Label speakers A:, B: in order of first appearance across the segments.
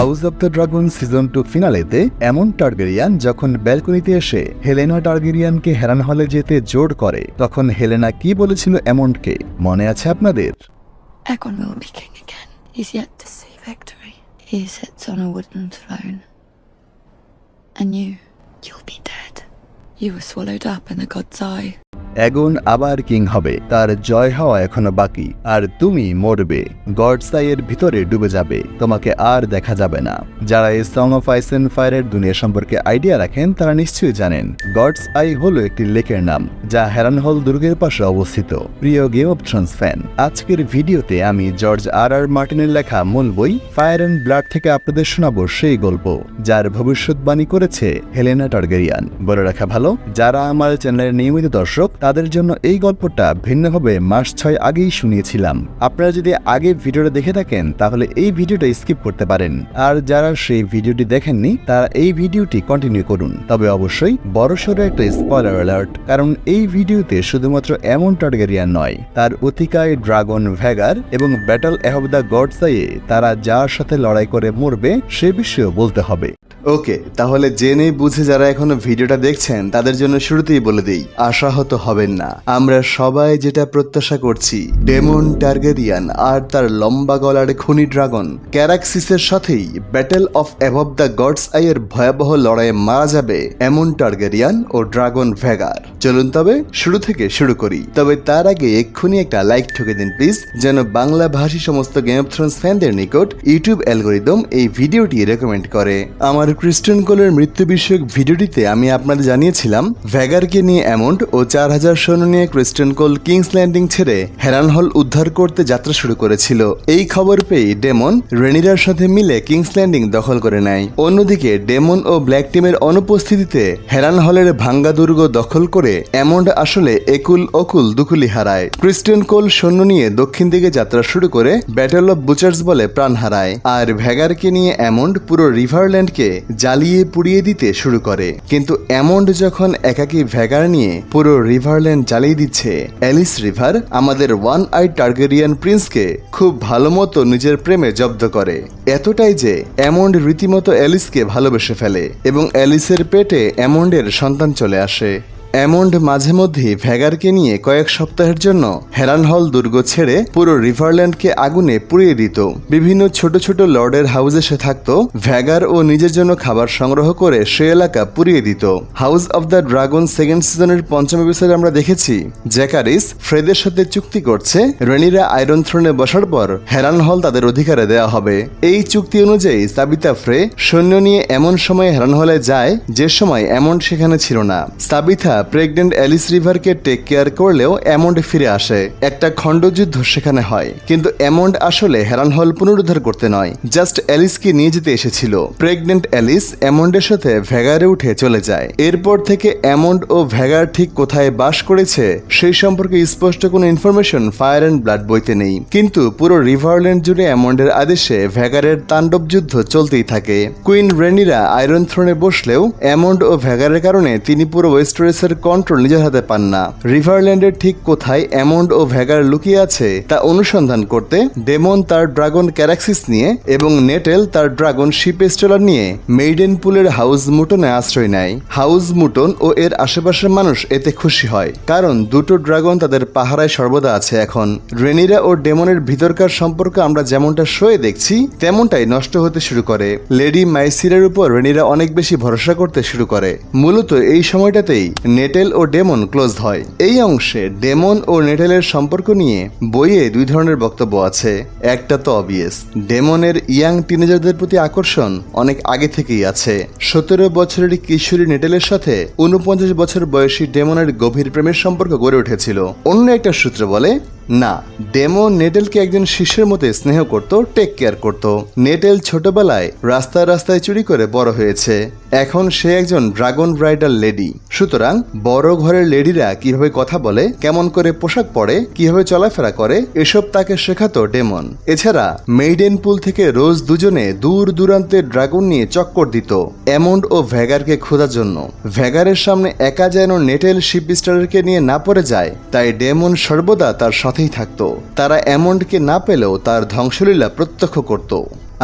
A: House of the dragon season two ফিনালেতে এমন Targaryen যখন ব্যালকনিতে এসে হেলেনা টার্গেরিয়ানকে হেরান হলে যেতে জোর করে তখন হেলেনা কি বলেছিল এমনকে মনে আছে আপনাদের
B: এখন. He sits on a wooden throne. And you, you'll be.
A: Aegon আবার কিং হবে, তার জয় হওয়া এখনও বাকি, আর তুমি মরবে। গডসাইয়ের ভিতরে ডুবে যাবে, তোমাকে আর দেখা যাবে না। যারা এই সং অফ আইস এন্ড ফায়ারের দুনিয়া সম্পর্কে আইডিয়া রাখেন, তারা নিশ্চয়ই জানেন গডস আই হল একটি লেকের নাম, যা হেরানহল দুর্গের পাশে অবস্থিত। প্রিয় গেম অফ থ্রোনস ফ্যান আজকের ভিডিওতে আমি জর্জ আর আর মার্টিনের লেখা মূল বই ফায়ার অ্যান্ড ব্লাড থেকে আপনাদের শোনাবো সেই গল্প, যার ভবিষ্যৎবাণী করেছে হেলেনা টার্গেরিয়ান বলে রাখা ভালো যারা আমার চ্যানেলের নিয়মিত দর্শক, তাদের জন্য এই গল্পটা ভিন্নভাবে মাস ছয় আগেই শুনিয়েছিলাম। আপনারা যদি আগে ভিডিওটা দেখে থাকেন, তাহলে এই ভিডিওটা স্কিপ করতে পারেন। আর যারা সেই ভিডিওটি দেখেননি, তারা এই ভিডিওটি কন্টিনিউ করুন। তবে অবশ্যই বড়সড় একটা স্পয়লার অ্যালার্ট কারণ এই ভিডিওতে শুধুমাত্র এমন টার্গেরিয়ান নয়, তার অতিকায় ড্রাগন ভ্যাগার এবং ব্যাটল অ্যাভ দ্য গডসাইয়ে তারা যার সাথে লড়াই করে মরবে, সে বিষয়েও বলতে হবে। ওকে তাহলে জেনে বুঝে যারা এখনও ভিডিওটা দেখছেন তাদের জন্য শুরুতেই বলে দিই, আশাহত হবেন না। আমরা সবাই যেটা প্রত্যাশা করছি, ডেমন টার্গেরিয়ান আর তার লম্বা গলার খনি ড্রাগন, ক্যারাক্সিসের সাথেই battle of above the gods আইয়ের ভয়াবহ লড়াইয়ে মারা যাবে এমন টার্গেরিয়ান ও ড্রাগন ভ্যাগার চলুন তবে শুরু থেকে শুরু করি। তবে তার আগে এক্ষুনি একটা লাইক ঠুকে দিন, প্লিজ, যেন বাংলা ভাষী সমস্ত গেম অফ থ্রোনস ফ্যানদের নিকট ইউটিউব অ্যালগোরিদম এই ভিডিওটি রেকমেন্ড করে। আমার ক্রিস্টিয়ান কোলের মৃত্যু বিষয়ক ভিডিওটিতে আমি আপনাদের জানিয়েছিলাম ভ্যাগারকে নিয়ে অ্যামন্ড ও চার হাজার সৈন্য নিয়ে ক্রিস্টিয়ান কোল কিংস ল্যান্ডিং ছেড়ে হেরান হল উদ্ধার করতে যাত্রা শুরু করেছিল। এই খবর পেয়ে ডেমন রেনিরার সাথে মিলে কিংস ল্যান্ডিং দখল করে নেয়। অন্যদিকে ডেমন ও ব্ল্যাক টিমের অনুপস্থিতিতে হেরান হলের ভাঙ্গা দুর্গ দখল করে অ্যামন্ড আসলে একুল অকুল দুকুলি হারায়। ক্রিস্টিয়ান কোল সৈন্য নিয়ে দক্ষিণ দিকে যাত্রা শুরু করে ব্যাটল অফ বুচার্স বলে প্রাণ হারায়। আর ভ্যাগারকে নিয়ে অ্যামন্ড পুরো রিভারল্যান্ডকে জ্বালিয়ে পুড়িয়ে দিতে শুরু করে। কিন্তু অ্যামন্ড যখন একাকী ভ্যাগার নিয়ে পুরো রিভারল্যান্ড জ্বালিয়ে দিচ্ছে। অ্যালিস রিভার আমাদের ওয়ান আই টার্গেরিয়ান প্রিন্সকে খুব ভালো মতো নিজের প্রেমে জব্দ করে। এতটাই যে অ্যামন্ড রীতিমতো অ্যালিসকে ভালোবেসে ফেলে এবং অ্যালিসের পেটে অ্যামন্ডের সন্তান চলে আসে। অ্যামন্ড মাঝে মধ্যেই ভ্যাগারকে নিয়ে কয়েক সপ্তাহের জন্য হেরান হল দুর্গ ছেড়ে পুরো রিভারল্যান্ডকে আগুনে পুড়িয়ে দিত। বিভিন্ন ছোট ছোট লর্ডের হাউজে সে থাকতো। ভ্যাগার ও নিজের জন্য খাবার সংগ্রহ করে সে এলাকা পুড়িয়ে দিত। House of the dragon second সিজনের পঞ্চম এপিসোডে আমরা দেখেছি, জ্যাকারিস ফ্রেদের সাথে চুক্তি করছে, রেনিরা আয়রন থ্রোনে বসার পর হেরান হল তাদের অধিকারে দেওয়া হবে। এই চুক্তি অনুযায়ী সাবিতা ফ্রে সৈন্য নিয়ে এমন সময় হেরান হলে যায়, যে সময় অ্যামন্ড সেখানে ছিল না। সাবিথা প্রেগনেন্ট অ্যালিস রিভারকে টেক কেয়ার করলেও অ্যামন্ড ফিরে আসে। একটা খণ্ডযুদ্ধ সেখানে হয়, কিন্তু অ্যামন্ড আসলে হেরানহল পুনরুদ্ধার করতে নয়, জাস্ট অ্যালিসকে নিয়ে যেতে এসেছিল। প্রেগনেন্ট অ্যালিস অ্যামন্ডের সাথে ভ্যাগারে উঠে চলে যায়। এরপর থেকে অ্যামন্ড ও ভ্যাগার ঠিক কোথায় বাস করেছে, সেই সম্পর্কে স্পষ্ট কোনো ইনফরমেশন ফায়ার অ্যান্ড ব্লাড বইতে নেই। কিন্তু পুরো রিভারল্যান্ড জুড়ে অ্যামন্ডের আদেশে ভ্যাগারের তাণ্ডব যুদ্ধ চলতেই থাকে। কুইন রেনিরা আয়রন থ্রোনে বসলেও অ্যামন্ড ও ভ্যাগারের কারণে তিনি পুরো ওয়েস্টারেসের কন্ট্রোল নিজের হাতে পান না। রিভারল্যান্ডের ঠিক কোথায় অ্যামন্ড ও ভ্যাগার লুকিয়ে আছে, তা অনুসন্ধান করতে ডেমন তার ড্রাগন ক্যারাক্সিস নিয়ে এবং নেটেল তার ড্রাগন শিপেস্টেলার নিয়ে মেইডেন পুলের হাউস মুটনে আশ্রয় নেয়। হাউস মুটন ও এর আশেপাশের মানুষ এতে খুশি হয়, কারণ দুটো ড্রাগন তাদের পাহারায় সর্বদা আছে এখন। রেনিরা ও ডেমনের ভিতরকার সম্পর্ক আমরা যেমনটা শোয়ে দেখছি, তেমনটাই নষ্ট হতে শুরু করে। লেডি মাইসিরের উপর রেনিরা অনেক বেশি ভরসা করতে শুরু করে। মূলত এই সময়টাতেই নেটেল ও ডেমন ক্লোজ হয়। এই অংশে ডেমন ও নেটেলের সম্পর্ক নিয়ে বইয়ে দুই ধরনের বক্তব্য আছে। একটা তো অবভিয়াস ডেমনের ইয়াং টিনেজারদের প্রতি আকর্ষণ অনেক আগে থেকেই আছে। সতেরো বছরের কিশোরী নেটেলের সাথে উনপঞ্চাশ বছর বয়সী ডেমনের গভীর প্রেমের সম্পর্ক গড়ে উঠেছিল। অন্য একটা সূত্র বলে না, ডেমো নেটেলকে একজন শিষ্যের মতো স্নেহ করত টেক কেয়ার করত। নেটেল ছোটবেলায় রাস্তায় রাস্তায় চুরি করে বড় হয়েছে। এখন সে একজন ড্রাগন ব্রাইডাল লেডি। সুতরাং বড় ঘরের লেডিরা কীভাবে কথা বলে, কেমন করে পোশাক পরে, কীভাবে চলাফেরা করে, এসব তাকে শেখাতো ডেমন। এছাড়া মেইডেন পুল থেকে রোজ দুজনে দূর দূরান্তে ড্রাগন নিয়ে চক্কর দিত অ্যামন্ড ও ভ্যাগারকে খোঁজার জন্য। ভ্যাগারের সামনে একা যেন নেটেল শিপস্টারকে নিয়ে না পড়ে যায়, তাই ডেমন সর্বদা তার সাথেই থাকত। তারা অ্যামন্ডকে না পেলেও তার ধ্বংসলীলা প্রত্যক্ষ করত।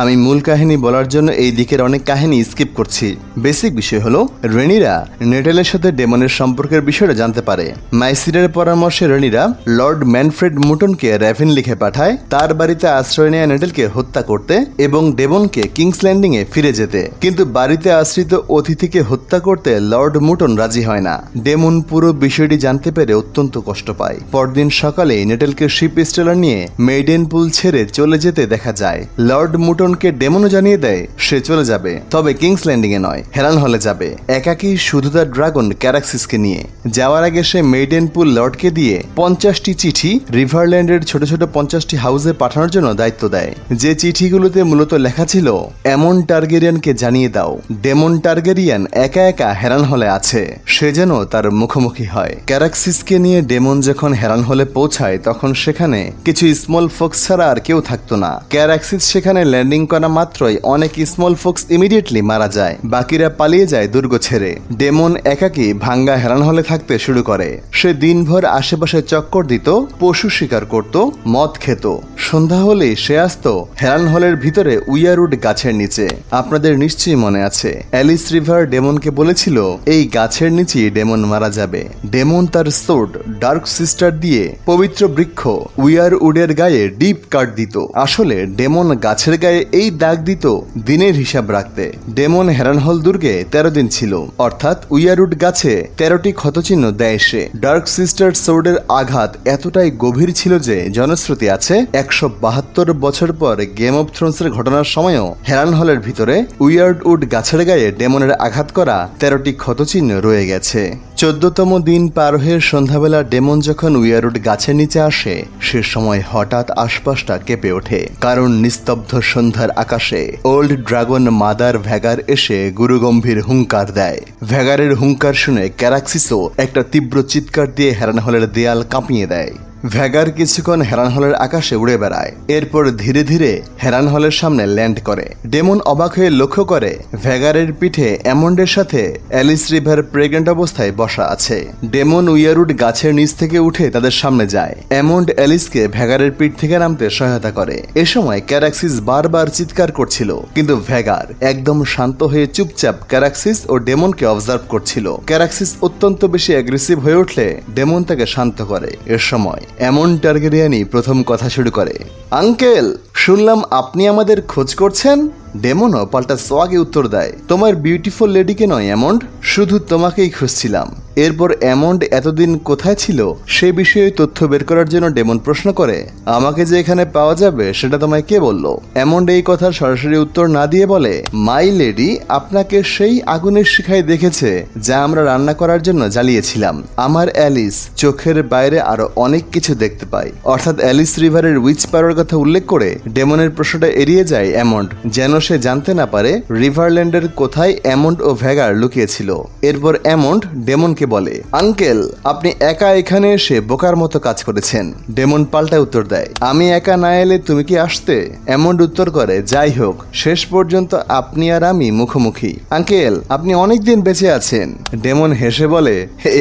A: আমি মূল কাহিনী বলার জন্য এই দিকের অনেক কাহিনী স্কিপ করছি। বেসিক বিষয় হলো রেনিরা নেটেলের সাথে ডেমনের সম্পর্কের বিষয়টা জানতে পারে। মাইসিরের পরামর্শে রেনিরা লর্ড ম্যানফ্রেড মুটনকে র্যাভেন লিখে পাঠায়, তার বাড়িতে আশ্রয় নেয়া নেটেলকে হত্যা করতে এবং ডেমনকে কিংস ল্যান্ডিং এ ফিরে যেতে। কিন্তু বাড়িতে আশ্রিত অতিথিকে হত্যা করতে লর্ড মুটন রাজি হয় না। ডেমন পুরো বিষয়টি জানতে পেরে অত্যন্ত কষ্ট পায়। পরদিন সকালে নেটেলকে শিপ স্টেলার নিয়ে মেইডেন পুল ছেড়ে চলে যেতে দেখা যায়। লর্ড মুটনকে ডেমনও জানিয়ে দেয়, সে চলে যাবে। তবে কিংস ল্যান্ডিং এ নয় হেরান হলে যাবে। একাকী শুধু তার ড্রাগন ক্যারাক্সিসকে নিয়ে। যাওয়ার আগে সে মেইডেন পুল লর্ডকে দিয়ে পঞ্চাশটি চিঠি রিভারল্যান্ডের ছোট ছোট পঞ্চাশটি হাউসে পাঠানোর জন্য দায়িত্ব দেয়। যে চিঠিগুলোতে মূলত লেখা ছিল, এমন টার্গেরিয়ানকে জানিয়ে দাও, ডেমন টার্গেরিয়ান একা একা হেরান হলে আছে। সে যেন তার মুখোমুখি হয়। ক্যারাক্সিসকে নিয়ে ডেমন যখন হেরান হলে পৌঁছায়, তখন সেখানে কিছু স্মল ফোক্স ছাড়া আর কেউ থাকতো না। ক্যারাক্সিস সেখানে ল্যান্ডিং করা মাত্রই অনেক স্মল ফোক্স ইমিডিয়েটলি মারা যায়। বাকিরা পালিয়ে যায় দুর্গ ছেড়ে। ডেমন একাকী ভাঙ্গা হেরান হলে থাকতে শুরু করে। সে দিনভর আশেপাশে চক্কর দিত, পশু শিকার করত, মদ খেত। সন্ধ্যা হলেই সে আসতো হেরান হলের ভিতরে উইয়ারউড গাছের নিচে। আপনাদের নিশ্চয়ই মনে আছে, অ্যালিস রিভার ডেমনকে বলেছিল, এই গাছের নিচেই ডেমন মারা যাবে। ডেমন তার সোর্ড ডার্ক সিস্টার দিয়ে পবিত্র বৃক্ষ উইয়ার উডের গায়ে ডিপ কাট দিত। আসলে ডেমন গাছের গায়ে এই দাগ দিত দিনের হিসাব রাখতে। ডেমন হেরানহল দুর্গে তেরো দিন ছিল। অর্থাৎ উইয়ারউড গাছে তেরোটি ক্ষতচিহ্ন দেয় সে। ডার্ক সিস্টার সোর্ডের আঘাত এতটাই গভীর ছিল যে জনশ্রুতি আছে একশো বাহাত্তর বছর পর গেম অফ থ্রোনসের ঘটনার সময়ও হেরান হলের ভিতরে উইয়ার্ড উড গাছের গায়ে ডেমনের আঘাত করা তেরোটি ক্ষতচিহ্ন রয়ে গেছে। চোদ্দতম দিন পার হয়ে সন্ধ্যাবেলা ডেমন যখন উইয়ারুড গাছের নিচে আসে, সে সময় হঠাৎ আশপাশটা কেঁপে ওঠে। কারণ নিস্তব্ধ সন্ধ্যার আকাশে ওল্ড ড্রাগন মাদার ভ্যাগার এসে গুরুগম্ভীর হুঙ্কার দেয়। ভ্যাগারের হুঙ্কার শুনে ক্যারাক্সিসও একটা তীব্র চিৎকার দিয়ে হেরানহলের দেয়াল কাঁপিয়ে দেয়। ভ্যাগার কিছুক্ষণ হেরান হলের আকাশে উড়ে বেড়ায়। এরপর ধীরে ধীরে হেরান হলের সামনে ল্যান্ড করে। ডেমন অবাক হয়ে লক্ষ্য করে ভ্যাগারের পিঠে অ্যামন্ডের সাথে অ্যালিস রিভার প্রেগনেন্ট অবস্থায় বসা আছে। ডেমন উইয়ারুড গাছের নিচ থেকে উঠে তাদের সামনে যায়। অ্যামন্ড অ্যালিসকে ভ্যাগারের পিঠ থেকে নামতে সহায়তা করে। এ সময় ক্যারাক্সিস বারবার চিৎকার করছিল, কিন্তু ভ্যাগার একদম শান্ত হয়ে চুপচাপ ক্যারাক্সিস ও ডেমনকে অবজার্ভ করছিল। ক্যারাক্সিস অত্যন্ত বেশি অ্যাগ্রেসিভ হয়ে উঠলে ডেমন তাকে শান্ত করে। এর সময় এমন টার্গেরিয়ানি প্রথম কথা শুরু করে। আঙ্কেল শুনলাম আপনি আমাদের খোঁজ করছেন? ডেমনও পাল্টা সোয়াগে উত্তর দেয়, তোমার বিউটিফুল লেডিকে নয় অ্যামন্ড শুধু তোমাকেই খুঁজছিলাম। এরপর অ্যামন্ড এতদিন কোথায় ছিল, সে বিষয়ে তথ্য বের করার জন্য ডেমন প্রশ্ন করে, আমাকে যে এখানে পাওয়া যাবে, সেটা তোমায় কে বলল? অ্যামন্ড এই কথার সরাসরি উত্তর না দিয়ে বলে মাই লেডি আপনাকে সেই আগুনের শিখায় দেখেছে, যা আমরা রান্না করার জন্য জ্বালিয়েছিলাম। আমার অ্যালিস চোখের বাইরে আরও অনেক কিছু দেখতে পাই অর্থাৎ অ্যালিস রিভারের উইচ পাওয়ার কথা উল্লেখ করে ডেমনের প্রশ্নটা এড়িয়ে যায় অ্যামন্ড যেন সে জানতে না পারে, রিভারল্যান্ডের কোথায় অ্যামন্ড ও ভ্যাগার লুকিয়েছিল। এরপর অ্যামন্ড ডেমনকে বলে, আঙ্কেল, আপনি একা এখানে এসে বোকার মতো কাজ করেছেন। ডেমন পাল্টা উত্তর দেয়, আমি একা না এলে তুমি কি আসতে? অ্যামন্ড উত্তর করে, যাই হোক, শেষ পর্যন্ত আপনি আর আমি মুখোমুখি। আঙ্কেল, আপনি অনেক দিন বেঁচে আছেন। ডেমন হেসে বলে,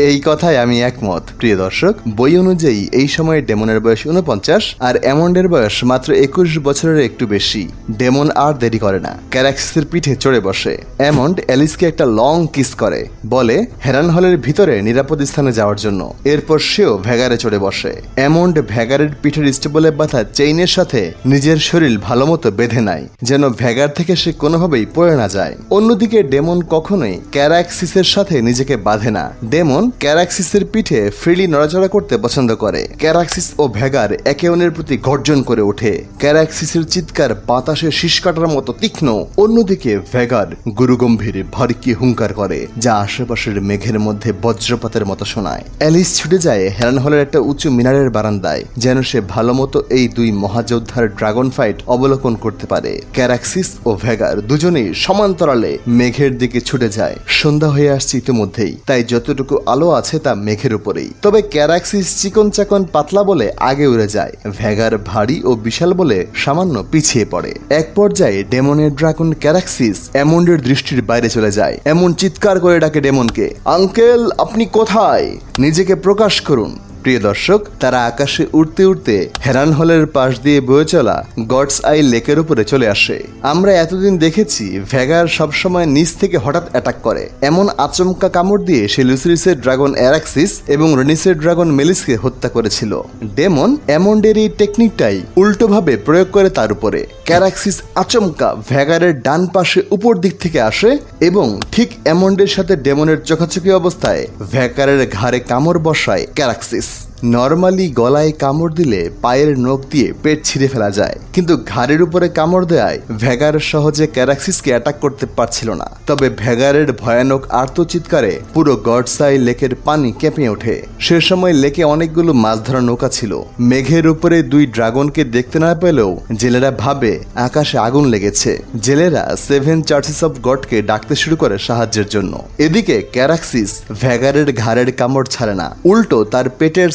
A: এই কথায় আমি একমত। প্রিয় দর্শক, বই অনুযায়ী এই সময়ে ডেমনের বয়স উনপঞ্চাশ আর অ্যামন্ডের বয়স মাত্র একুশ বছরের একটু বেশি। ডেমন আর দেরি করে না। ক্যারাক্সিসের পিঠে চড়ে বসে। অ্যামন্ড অ্যালিসকে একটা লং কিস করে। বলে, হেরান হলের ভিতরে নিরাপদ স্থানে যাওয়ার জন্য। এরপর সেও ভ্যাগারে চড়ে বসে। অ্যামন্ড ভ্যাগারের পিঠের স্টেবলে বাঁধা চেইনের সাথে নিজের শরীর ভালো মতো বেঁধে নেয়, যেন ভ্যাগার থেকে সে কোনোভাবেই পড়ে না যায়। অন্যদিকে ডেমন কখনোই ক্যারাক্সিসের সাথে নিজেকে বাঁধে না। ডেমন ক্যারাক্সিসের পিঠে ফ্রিলি নড়াচড়া করতে পছন্দ করে। ক্যারাক্সিস ও ভ্যাগার একে অন্যের প্রতি গর্জন করে ওঠে। ক্যারাক্সিসের চিৎকার বাতাসে শীষ কাটার মতো তীক্ষ্ণ, অন্যদিকে ভ্যাগার গুরুগম্ভীর, ভারকি হুঙ্কার করে, যা আশেপাশের মেঘের মধ্যে বজ্রপাতের মতো শোনায়। অ্যালিস ছুটে যায় হেরান হলের একটা উঁচু মিনারের বারান্দায়, যেন সে ভালো মতো এই দুই মহাযোদ্ধার ড্রাগন ফাইট অবলোকন করতে পারে। ক্যারাক্সিস ও ভ্যাগার দুজনেই সমান্তরালে মেঘের দিকে ছুটে যায়। সন্ধ্যা হয়ে আসছে ইতিমধ্যেই, তাই যতটুকু আলো আছে তা মেঘের উপরেই। তবে ক্যারাক্সিস চিকন চাকন পাতলা বলে আগে উড়ে যায়। ভেগার ভারী ও বিশাল বলে সামান্য পিছিয়ে পড়ে। এক পর্যায়ে ডেমনের ড্রাগন ক্যারাক্সিস অ্যামন্ডের দৃষ্টির বাইরে চলে যায়। এমন চিৎকার করে ডাকে ডেমনকে, আঙ্কেল, আপনি কোথায়? নিজেকে প্রকাশ করুন। প্রিয় দর্শক, তারা আকাশে উড়তে উড়তে হেরান হলের পাশ দিয়ে বয়ে চলা গডস আই লেকের উপরে চলে আসে। আমরা এতদিন দেখেছি ভ্যাগার সবসময় নিচ থেকে হঠাৎ অ্যাটাক করে। এমন আচমকা কামড় দিয়ে সে লুসিরিসের ড্রাগন অ্যারাক্সিস এবং রেনিসের ড্রাগন মেলিসকে হত্যা করেছিল। ডেমন অ্যামন্ডের এই টেকনিকটাই উল্টোভাবে প্রয়োগ করে তার উপরে। ক্যারাক্সিস আচমকা ভ্যাগারের ডান পাশে উপর দিক থেকে আসে এবং ঠিক অ্যামন্ডের সাথে ডেমনের চোখাচোখি অবস্থায় ভ্যাগারের ঘাড়ে কামড় বসায় ক্যারাক্সিস। নর্মালি গলায় কামড় দিলে পায়ের নখ দিয়ে পেট ছিঁড়ে ফেলা যায়। কিন্তু ঘাড়ের উপরে কামড় দেয় ভ্যাগার সহজে ক্যারাক্সিসকে অ্যাটাক করতে পারছিল না। তবে ভ্যাগারের ভয়ানক আর্তচিৎকারে পুরো গডসাই লেকের পানি কেঁপে ওঠে। সে সময় লেকে অনেকগুলো মাছ ধরা নৌকা ছিল। মেঘের উপরে দুই ড্রাগনকে দেখতে না পেলেও জেলেরা ভাবে আকাশে আগুন লেগেছে। জেলেরা সেভেন চার্চেস অফ গডকে ডাকতে শুরু করে সাহায্যের জন্য। এদিকে ক্যারাক্সিস ভ্যাগারের ঘাড়ের কামড় ছাড়ে না। উল্টো তার পেটের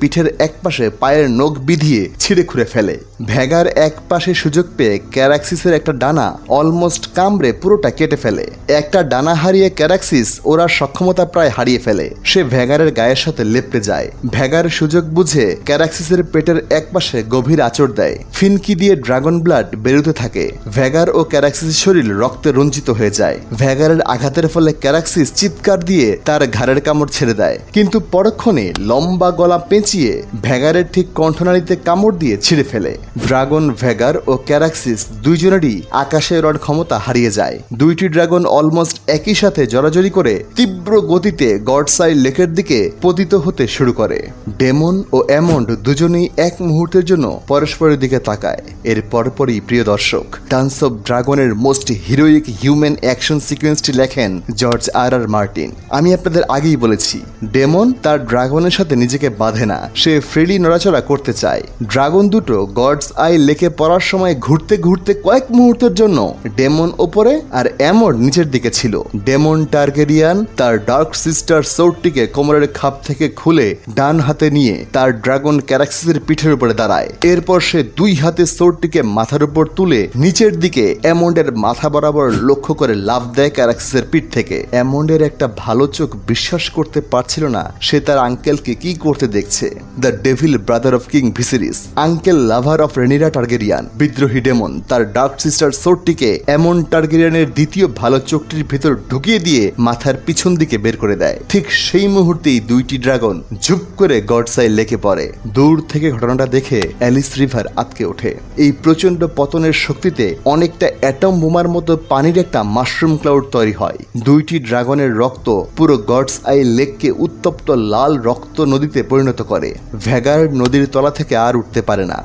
A: পিঠের একপাশে পায়ের নখ বিধিয়ে ছিঁড়ে খুঁড়ে ফেলে। ভ্যাগার এক পাশে সুযোগ পেয়ে ক্যারাক্সিসের একটা ডানা অলমোস্ট কামড়ে পুরোটা কেটে ফেলে। একটা ডানা হারিয়ে ক্যারাক্সিস ওরা সক্ষমতা প্রায় হারিয়ে ফেলে। সে ভ্যাগারের গায়ের সাথে লেপটে যায়। ভ্যাগার সুযোগ বুঝে ক্যারাক্সিসের পেটের একপাশে গভীর আঁচড় দেয়। ফিনকি দিয়ে ড্রাগন ব্লাড বেরোতে থাকে। ভ্যাগার ও ক্যারাক্সিসের শরীর রক্তে রঞ্জিত হয়ে যায়। ভ্যাগারের আঘাতের ফলে ক্যারাক্সিস চিৎকার দিয়ে তার ঘাড়ের কামড় ছেড়ে দেয়। কিন্তু পরক্ষণে লম্বা গলা পেঁচিয়ে ভ্যাগারের ঠিক কণ্ঠনালীতে কামড় দিয়ে ছিঁড়ে ফেলে। ড্রাগন ভ্যাগার ও ক্যারাক্সিস দুইজনেরই আকাশে রড ক্ষমতা হারিয়ে যায়। দুইটি ড্রাগন অলমোস্ট একই সাথে জড়াজড়ি করে তীব্র গতিতে গডসাই লেকের দিকে পতিত হতে শুরু করে। ডেমন ও অ্যামন্ড দুজনেই এক মুহূর্তের জন্য পরস্পরের দিকে তাকায়। এর পরপরই প্রিয় দর্শক ডান্স অফ ড্রাগনের মোস্ট হিরোইক হিউম্যান অ্যাকশন সিকোয়েন্সটি লেখেন জর্জ আর আর মার্টিন। আমি আপনাদের আগেই বলেছি, ডেমন তার ড্রাগনের সাথে নিজেকে বাঁধে না, সে ফ্রিলি নড়াচড়া করতে চায়। ড্রাগন দুটো গডস আই লেকে পড়ার সময় ঘুরতে ঘুরতে কয়েক মুহূর্তের জন্য ডেমন ওপরে আর অ্যামর নিচের দিকে ছিল। ডেমন টার্গেরিয়ান তার ডার্ক সিস্টার সোর্টটিকে কোমরের খাপ থেকে খুলে ডান হাতে নিয়ে তার ড্রাগন ক্যারাক্সিসের পিঠের উপরে দাঁড়ায়। এরপর সে দুই হাতে সোর্টটিকে মাথার উপর তুলে নিচের দিকে অ্যামন্ডের মাথা বরাবর লক্ষ্য করে লাভ দেয় ক্যারাক্সিসের পিঠ থেকে। অ্যামন্ডের একটা ভালো চোখ বিশ্বাস করতে পারছিল না, সে তার আঙ্কেলকে কি করতে দেখছে? The devil brother of King Viserys uncle lover of Rhaenyra Targaryen. বিদ্রোহী ডেমন তার ডার্ক সিস্টার সোর্টটিকে এমন টার্গেরিয়ানের দ্বিতীয় ভালো চোখটির ভিতর ঢুকিয়ে দিয়ে মাথার পিছন দিকে বের করে দেয়। ঠিক সেই মুহূর্তেই দুইটি ড্রাগন ঝুপ করে গডসাই লেকে পড়ে। দূর থেকে ঘটনাটা দেখে অ্যালিস রিভার আটকে ওঠে। এই প্রচণ্ড পতনের শক্তিতে অনেকটা অ্যাটম বোমার মতো পানির একটা মাশরুম ক্লাউড তৈরি হয়। দুইটি ড্রাগনের রক্ত পুরো গডস আই লেককে উত্তপ্ত লাল রক্ত নদীতে পরিণত করে। ভ্যাগার নদীর তলা থেকে আর উঠতে পারে না।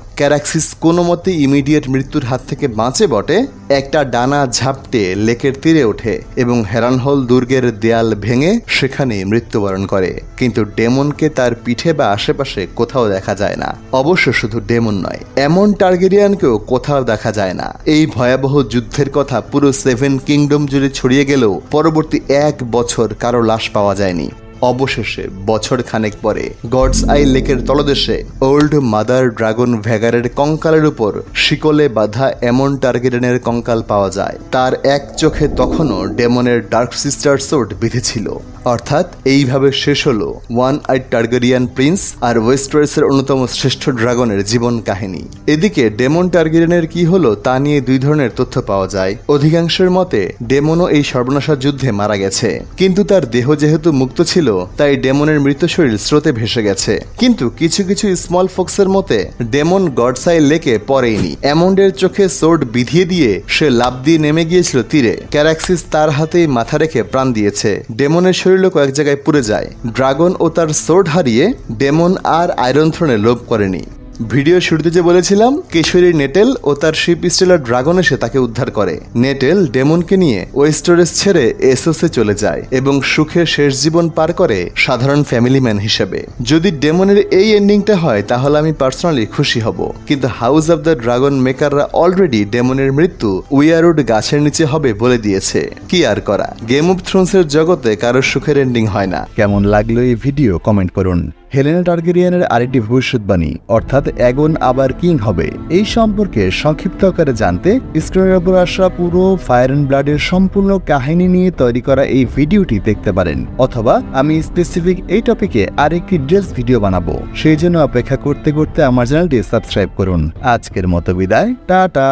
A: ক্যারাক্সিস কোনো মতে ইমিডিয়েট মৃত্যুর হাত থেকে বাঁচে বটে। একটা ডানা ঝাপটে লেকের তীরে ওঠে এবং হেরানহল দুর্গের দেয়াল ভেঙে সেখানে মৃত্যুবরণ করে। কিন্তু ডেমনকে তার পিঠে বা আশেপাশে কোথাও দেখা যায় না। অবশ্য শুধু ডেমন নয়, এমন টার্গেরিয়ানকেও কোথাও দেখা যায় না। এই ভয়াবহ যুদ্ধের কথা পুরো সেভেন কিংডম জুড়ে ছড়িয়ে গেলেও পরবর্তী এক বছর কারও লাশ পাওয়া যায়নি। অবশেষে বছর খানেক পরে গডস আই লেকের তলদেশে ওল্ড মাদার ড্রাগন ভ্যাগারের কঙ্কালের উপর শিকলে বাঁধা এমন টার্গেটেনের কঙ্কাল পাওয়া যায়, তার এক চোখে তখনও ডেমনের ডার্ক সিস্টার সোট বিঁধেছিল। অর্থাৎ এইভাবে শেষ হলো ওয়ান আই টার্গেরিয়ান প্রিন্স আর ওয়েস্টার্সের অন্যতম শ্রেষ্ঠ ড্রাগনের জীবন কাহিনী। এদিকে ডেমন টার্গেরিয়ানের কি হলো তা নিয়ে দুই ধরনের তথ্য পাওয়া যায়। অধিকাংশের মতে, ডেমনও এই সর্বনাশা যুদ্ধে মারা গেছে। কিন্তু তার দেহ যেহেতু মুক্ত ছিল তাই ডেমনের মৃত শরীর স্রোতে ভেসে গেছে। কিন্তু কিছু কিছু স্মল ফক্সের মতে, ডেমন গডসাই লেকে পড়েইনি। অ্যামন্ডের চোখে সোর্ড বিধিয়ে দিয়ে সে লাভ দিয়ে নেমে গিয়েছিল তীরে। ক্যারাক্সিস তার হাতেই মাথা রেখে প্রাণ দিয়েছে। ডেমনের শরীরও কয়েক জায়গায় পুড়ে যায়। ড্রাগন ও তার সোর্ড হারিয়ে ডেমন আর আয়রন থ্রোনে লোভ করেনি। ভিডিও শুরুতে যে বলেছিলাম কিশোরী নেটেল ও তার শিপ স্টেলার ড্রাগন এসে তাকে উদ্ধার করে। নেটেল ডেমনকে নিয়ে ওয়েস্টারেস ছেড়ে এসোসে চলে যায় এবং সুখে শেষ জীবন পার করে সাধারণ ফ্যামিলি ম্যান হিসেবে। যদি ডেমনের এই এন্ডিংটা হয়, তাহলে আমি পার্সোনালি খুশি হব। কিন্তু হাউস অব দ্য ড্রাগন মেকাররা অলরেডি ডেমনের মৃত্যু উইয়ারউড গাছের নিচে হবে বলে দিয়েছে। কি আর করা? গেম অব থ্রোনসের জগতে কারোর সুখের এন্ডিং হয় না।
C: কেমন লাগল এই ভিডিও কমেন্ট করুন।
A: হেলেনা টার্গেরিয়ানের আরেকটি ভবিষ্যৎবাণী, অর্থাৎ অ্যাগন আবার কিং হবে। এই সম্পর্কে সংক্ষিপ্ত আকারে জানতে স্ক্রিনের উপর আসা পুরো ফায়ার অ্যান্ড ব্লাডের সম্পূর্ণ কাহিনী নিয়ে তৈরি করা এই ভিডিওটি দেখতে পারেন। অথবা আমি স্পেসিফিক এই টপিকে আরেকটি ড্রেস ভিডিও বানাবো। সেই জন্য অপেক্ষা করতে করতে আমার চ্যানেলটি সাবস্ক্রাইব করুন। আজকের মতো বিদায়, টাটা।